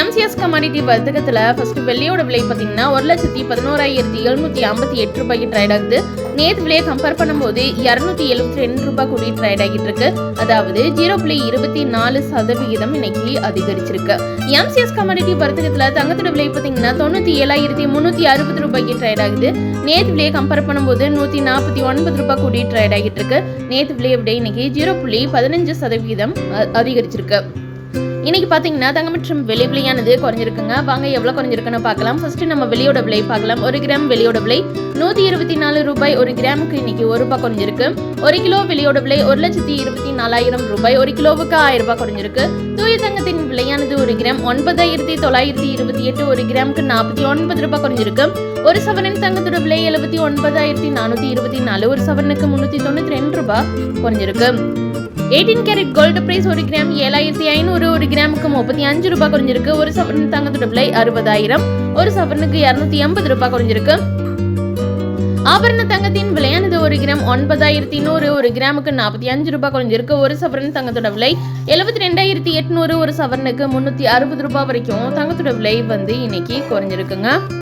MCS commodity வர்த்தகத்தில் first வெள்ளியோட விலை பார்த்தீங்கன்னா ஒரு லட்சத்தி பதினோராயிரத்தி எழுநூத்தி ஐம்பத்தி எட்டு ரூபாய்க்கு ட்ரேட் ஆகுது. நேற்று விலையை கம்பேர் பண்ணும்போது இரநூத்தி எழுபத்தி ரெண்டு ரூபாய் கூடி ட்ரேட் ஆகிட்டு இருக்கு. அதாவது ஜீரோ புள்ளி இருபத்தி நாலு சதவிகிதம் இன்னைக்கு அதிகரிச்சிருக்கு. எம்சிஎஸ் கமாடிட்டி வர்த்தகத்தில் தங்கத்தோட விலை பார்த்தீங்கன்னா தொண்ணூற்றி ஏழாயிரத்தி முந்நூற்றி அறுபது ரூபாய்க்கு ட்ரேட் ஆகுது. நேற்று விலையை கம்பேர் பண்ணும்போது நூற்றி நாற்பத்தி ஒன்பது ரூபாய் கூடி ட்ரேட் ஆகிட்டு இருக்கு. நேற்று விலையை விட இன்னைக்கு ஜீரோ புள்ளி பதினஞ்சு சதவிகிதம் அதிகரிச்சிருக்கு. இன்னைக்கு பார்த்தீங்கன்னா தங்கம் மற்றும் வெளி விலையானது குறைஞ்சிருக்குங்க. வாங்க எவ்வளவு குறைஞ்சிருக்குன்னு பார்க்கலாம். ஃபஸ்ட்டு நம்ம வெளியோட விலை பார்க்கலாம். ஒரு கிராம் வெளியோட விலை நூத்தி இருபத்தி நாலு ரூபாய் ஒரு கிராமுக்கு இன்னைக்கு ஒரு ரூபாய் குறைஞ்சிருக்கு. ஒரு கிலோ வெளியோட விலை ஒரு லட்சத்தி இருபத்தி நாலாயிரம் ரூபாய். ஒரு கிலோவுக்கு ஆயிரம் ரூபாய் குறைஞ்சிருக்கு. தூய தங்கத்தின் விலையானது ஒரு கிராம் ஒன்பதாயிரத்தி தொள்ளாயிரத்தி இருபத்தி எட்டு. ஒரு கிராமுக்கு நாற்பத்தி ஒன்பது ரூபாய் குறைஞ்சிருக்கு. ஒரு சவரன் தங்கத்தோட விலை எழுபத்தி ஒன்பதாயிரத்தி நானூத்தி இருபத்தி நாலு. ஒரு சவரனுக்கு முந்நூற்றி தொண்ணூத்தி ரெண்டு ரூபாய் குறைஞ்சிருக்கு. எயிட்டீன் கேரட் கோல்டு பிரைஸ் ஒரு கிராம் ஏழாயிரத்தி ஐநூறு ஒரு கிராமுக்கு முப்பத்தி அஞ்சு ரூபாய் குறைஞ்சிருக்கு. ஒரு சவரன் தங்கத்தோட விலை அறுபதாயிரம். ஒரு சவரனுக்கு இரநூத்தி எண்பது ரூபாய் குறைஞ்சிருக்கு. ஆபரண தங்கத்தின் விலையானது ஒரு கிராம் ஒன்பதாயிரத்தி நூறு ஒரு கிராமுக்கு நாற்பத்தி அஞ்சு ரூபாய் குறைஞ்சிருக்கு. ஒரு சவரன் தங்கத்தோட விலை எழுபத்தி ரெண்டாயிரத்தி எட்நூறு ஒரு சவரனுக்கு முன்னூத்தி அறுபது ரூபாய் வரைக்கும் தங்கத்தோட விலை வந்து இன்னைக்கு குறைஞ்சிருக்குங்க.